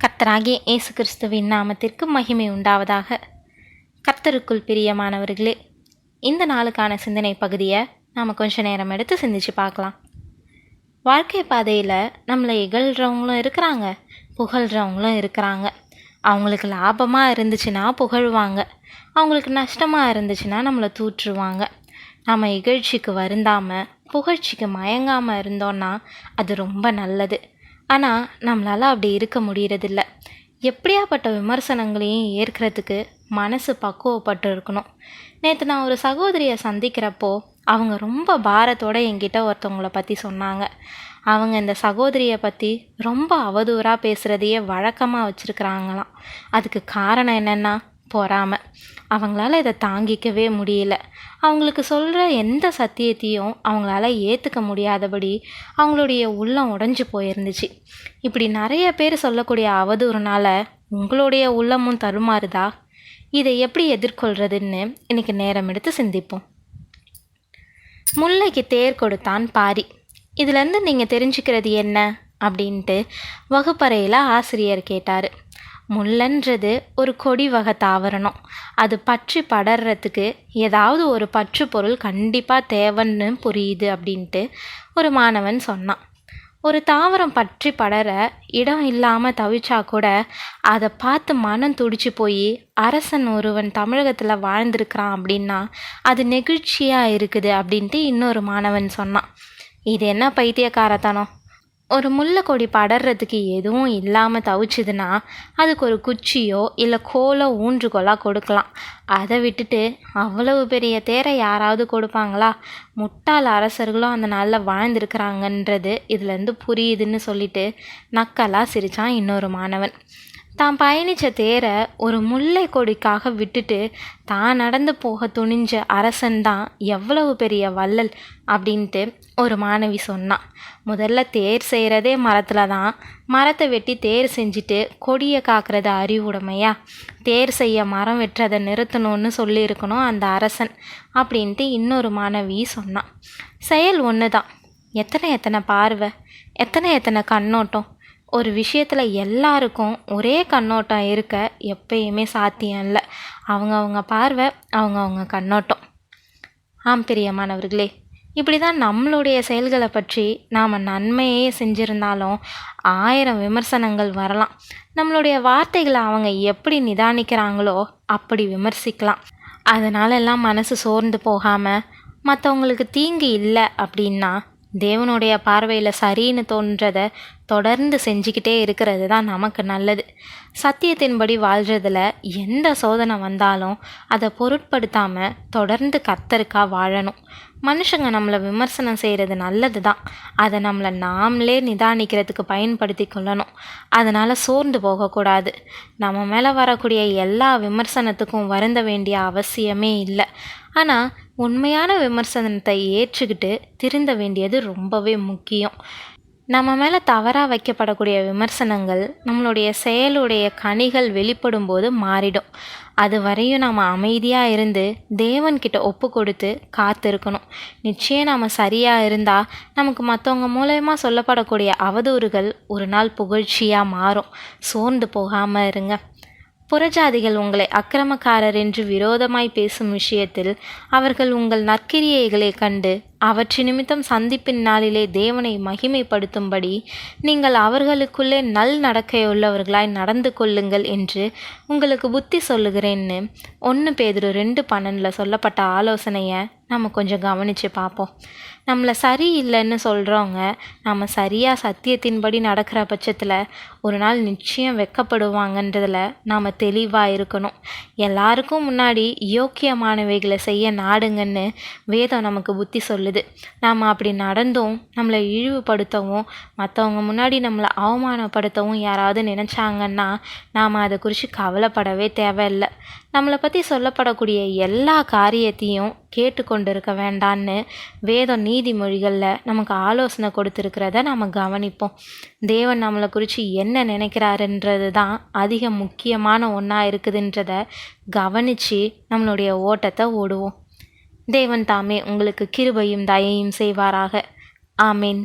கர்த்தராகிய இயேசு கிறிஸ்துவின் நாமத்திற்கு மகிமை உண்டாவதாக. கர்த்தருக்குள் பிரியமானவர்களே இந்த நாளுக்கான சிந்தனை பகுதியை நாம் கொஞ்ச நேரம் எடுத்து சிந்திச்சு பார்க்கலாம். வாழ்க்கை பாதையில் நம்மளை இகழ்கிறவங்களும் இருக்கிறாங்க புகழ்கிறவங்களும் இருக்கிறாங்க. அவங்களுக்கு லாபமாக இருந்துச்சுன்னா புகழ்வாங்க. அவங்களுக்கு நஷ்டமாக இருந்துச்சுன்னா நம்மளை தூற்றுவாங்க. நம்ம இகழ்ச்சிக்கு வருந்தாமல் புகழ்ச்சிக்கு மயங்காமல் இருந்தோன்னா அது ரொம்ப நல்லது. ஆனால் நம்மளால் அப்படி இருக்க முடியறதில்ல. எப்படியாப்பட்ட விமர்சனங்களையும் ஏற்கிறதுக்கு மனசு பக்குவப்பட்டு இருக்கணும். நேற்று நான் ஒரு சகோதரியை சந்திக்கிறப்போ அவங்க ரொம்ப பாரத்தோடு என்கிட்ட ஒருத்தவங்கள பற்றி சொன்னாங்க. அவங்க இந்த சகோதரியை பற்றி ரொம்ப அவதூறாக பேசுகிறதையே வழக்கமாக வச்சுருக்குறாங்களாம். அதுக்கு காரணம் என்னென்னா பொறாமல் அவங்களால இதை தாங்கிக்கவே முடியல. அவங்களுக்கு சொல்கிற எந்த சத்தியத்தையும் அவங்களால ஏற்றுக்க முடியாதபடி அவங்களுடைய உள்ளம் உடஞ்சி போயிருந்துச்சு. இப்படி நிறைய பேர் சொல்லக்கூடிய அவதூறுனால உங்களுடைய உள்ளமும் தருமாறுதா இதை எப்படி எதிர்கொள்கிறதுன்னு இன்றைக்கி நேரம் எடுத்து சிந்திப்போம். முல்லைக்கு தேர் கொடுத்தான் பாரி. இதுலேருந்து நீங்கள் தெரிஞ்சுக்கிறது என்ன? அப்படின்ட்டு வகுப்பறையில் ஆசிரியர் கேட்டார். முள்ளன்றது ஒரு கொடி வகை தாவரணும். அது பற்றி படர்றதுக்கு ஏதாவது ஒரு பற்று பொருள் கண்டிப்பாக தேவைன்னு புரியுது அப்படின்ட்டு ஒரு மாணவன் சொன்னான். ஒரு தாவரம் பற்றி படர இடம் இல்லாமல் தவிச்சா கூட அதை பார்த்து மனம் துடிச்சு போய் அரசன் ஒருவன் தமிழகத்தில் வாழ்ந்திருக்கிறான் அப்படின்னா அது நெகிழ்ச்சியாக இருக்குது அப்படின்ட்டு இன்னொரு மாணவன் சொன்னான். இது என்ன பைத்தியக்காரத்தனம்? ஒரு முல்லை கொடி படர்றதுக்கு எதுவும் இல்லாமல் தவிச்சுதுன்னா அதுக்கு ஒரு குச்சியோ இல்லை கோலோ ஊன்றுகோலாக கொடுக்கலாம். அதை விட்டுட்டு அவ்வளவு பெரிய தேரை யாராவது கொடுப்பாங்களா? முட்டாள் அரசர்களும் அந்த நாளில் வாழ்ந்திருக்கிறாங்கன்றது இதுலேருந்து புரியுதுன்னு சொல்லிட்டு நக்கலாக சிரித்தான் இன்னொரு மாணவன். தான் பயணித்த தேரை ஒரு முல்லை கொடிக்காக விட்டுட்டு தான் நடந்து போக துணிஞ்ச அரசன் தான் எவ்வளவு பெரிய வள்ளல் அப்படின்ட்டு ஒரு மாணவி சொன்னான் முதல்ல தேர் செய்கிறதே மரத்தில் தான். மரத்தை வெட்டி தேர் செஞ்சுட்டு கொடியை காக்கிறது அறிவுடைமையா? தேர் செய்ய மரம் வெட்டுறதை நிறுத்தணும்னு சொல்லியிருக்கணும் அந்த அரசன் அப்படின்ட்டு இன்னொரு மாணவி சொன்னான் செயல் ஒன்று தான் எத்தனை எத்தனை பார்வை? எத்தனை எத்தனை கண்ணோட்டம்? ஒரு விஷயத்தில் எல்லாருக்கும் ஒரே கண்ணோட்டம் இருக்க எப்பயுமே சாத்தியம் இல்லை. அவங்கவுங்க பார்வை அவங்கவுங்க கண்ணோட்டம். ஆம் பிரியமானவர்களே இப்படி தான் நம்மளுடைய செயல்களை பற்றி நாம் நன்மையே செஞ்சுருந்தாலும் ஆயிரம் விமர்சனங்கள் வரலாம். நம்மளுடைய வார்த்தைகளை அவங்க எப்படி நிதானிக்கிறாங்களோ அப்படி விமர்சிக்கலாம். அதனாலெல்லாம் மனசு சோர்ந்து போகாமல் மற்றவங்களுக்கு தீங்கு இல்லை அப்படின்னா தேவனுடைய பார்வையில் சரின்னு தோன்றதை தொடர்ந்து செஞ்சுக்கிட்டே இருக்கிறது தான் நமக்கு நல்லது. சத்தியத்தின்படி வாழ்கிறதுல எந்த சோதனை வந்தாலும் அதை பொருட்படுத்தாமல் தொடர்ந்து கத்தருக்காக வாழணும். மனுஷங்க நம்மளை விமர்சனம் செய்கிறது நல்லது தான். அதை நம்மளை நாமளே நிதானிக்கிறதுக்கு பயன்படுத்தி கொள்ளணும். அதனால் சோர்ந்து போகக்கூடாது. நம்ம மேலே வரக்கூடிய எல்லா விமர்சனத்துக்கும் வருந்த வேண்டிய அவசியமே இல்லை. ஆனால் உண்மையான விமர்சனத்தை ஏற்றுக்கிட்டு திருந்த வேண்டியது ரொம்பவே முக்கியம். நம்ம மேலே தவறாக வைக்கப்படக்கூடிய விமர்சனங்கள் நம்மளுடைய செயலுடைய கனிகள் வெளிப்படும் போது மாறிடும். அது வரையும் நாம் அமைதியாக இருந்து தேவன்கிட்ட ஒப்பு கொடுத்து காத்திருக்கணும். நிச்சயம் நாம் சரியாக இருந்தால் நமக்கு மற்றவங்க மூலயமா சொல்லப்படக்கூடிய அவதூறுகள் ஒரு நாள் புகழ்ச்சியாக மாறும். சோர்ந்து போகாமல் இருங்க. புறஜாதிகள் உங்களை அக்கிரமக்காரர் என்று விரோதமாய் பேசும் விஷயத்தில் அவர்கள் உங்கள் நற்கிரியைகளை கண்டு அவற்றி நிமித்தம் சந்திப்பின் நாளிலே தேவனை மகிமைப்படுத்தும்படி நீங்கள் அவர்களுக்குள்ளே நல் நடக்கையுள்ளவர்களாய் நடந்து கொள்ளுங்கள் என்று உங்களுக்கு புத்தி சொல்லுகிறேன்னு ஒன்று பேதிரு ரெண்டு பன்னெண்டில் சொல்லப்பட்ட ஆலோசனையை நம்ம கொஞ்சம் கவனித்து பார்ப்போம் நம்மளை சரியில்லைன்னு சொல்கிறவங்க நம்ம சரியாக சத்தியத்தின்படி நடக்கிற பட்சத்தில் ஒரு நாள் நிச்சயம் வெக்கப்படுவாங்கன்றதில் நாம் தெளிவாக இருக்கணும். எல்லாருக்கும் முன்னாடி யோக்கியமானவைகளை செய்ய நாடுங்கன்னு வேதம் நமக்கு புத்தி சொல்லுது. நாம் அப்படி நடந்தும் நம்மளை இழிவுபடுத்தவும் மற்றவங்க முன்னாடி நம்மளை அவமானப்படுத்தவும் யாராவது நினச்சாங்கன்னா நாம் அதை குறித்து கவலைப்படவே தேவையில்லை. நம்மளை பற்றி சொல்லப்படக்கூடிய எல்லா காரியத்தையும் கேட்டுக்கொண்டு இருக்க வேண்டான்னு வேதம் நீதிமொழிகளில் நமக்கு ஆலோசனை கொடுத்துருக்கிறத நம்ம கவனிப்போம். தேவன் நம்மளை குறித்து என்ன நினைக்கிறாருன்றது தான் அதிக முக்கியமான ஒன்றா இருக்குதுன்றத கவனித்து நம்மளுடைய ஓட்டத்தை ஓடுவோம். தேவன் தாமே உங்களுக்கு கிருபையும் தயையும் செய்வாராக. ஆமீன்.